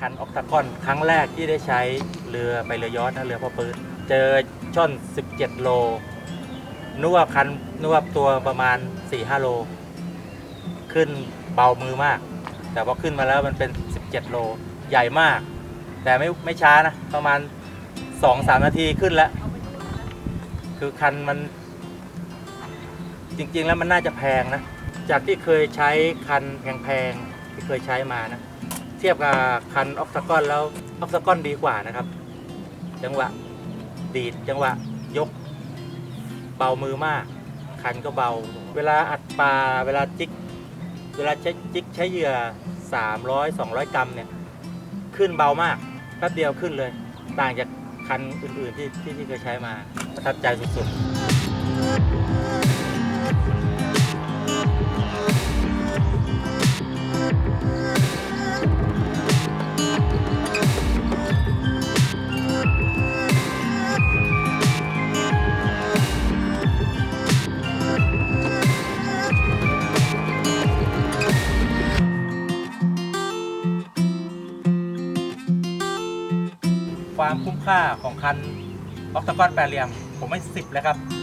คันออกตากอนครั้งแรกที่ได้ใช้เรือไปเรือยอชนะเรือพ่อปืนเจอช่อน 17 โลนึกว่าคันนึกว่าตัวประมาณ 4-5 โล ขึ้นเบามือมาก แต่พอขึ้นมาแล้วมันเป็น 17 โลใหญ่มาก แต่ไม่ไม่ช้านะ ประมาณ 2-3 นาทีขึ้นแล้ว คือคันมัน จริง ๆ แล้วมันน่าจะแพงนะ จากที่เคยใช้คันแพงๆที่เคยใช้มานะ เทียบกับคันออกซากอนแล้วออกซากอนดีกว่านะครับ จังหวะดีดจังหวะยก เบามือมาก คันก็เบา เวลาอัดปลาเวลาจิก เวลาใช้จิกใช้เหยื่อ 300 200 กรัมเนี่ย ขึ้นเบามากแป๊บเดียวขึ้นเลย ต่างจากคันอื่นๆที่ที่ที่เคยใช้มาประทับใจสุดๆ ความคุ้มค่าของคันออกตะกอนแปดเหลี่ยม ผมให้สิบเลยครับ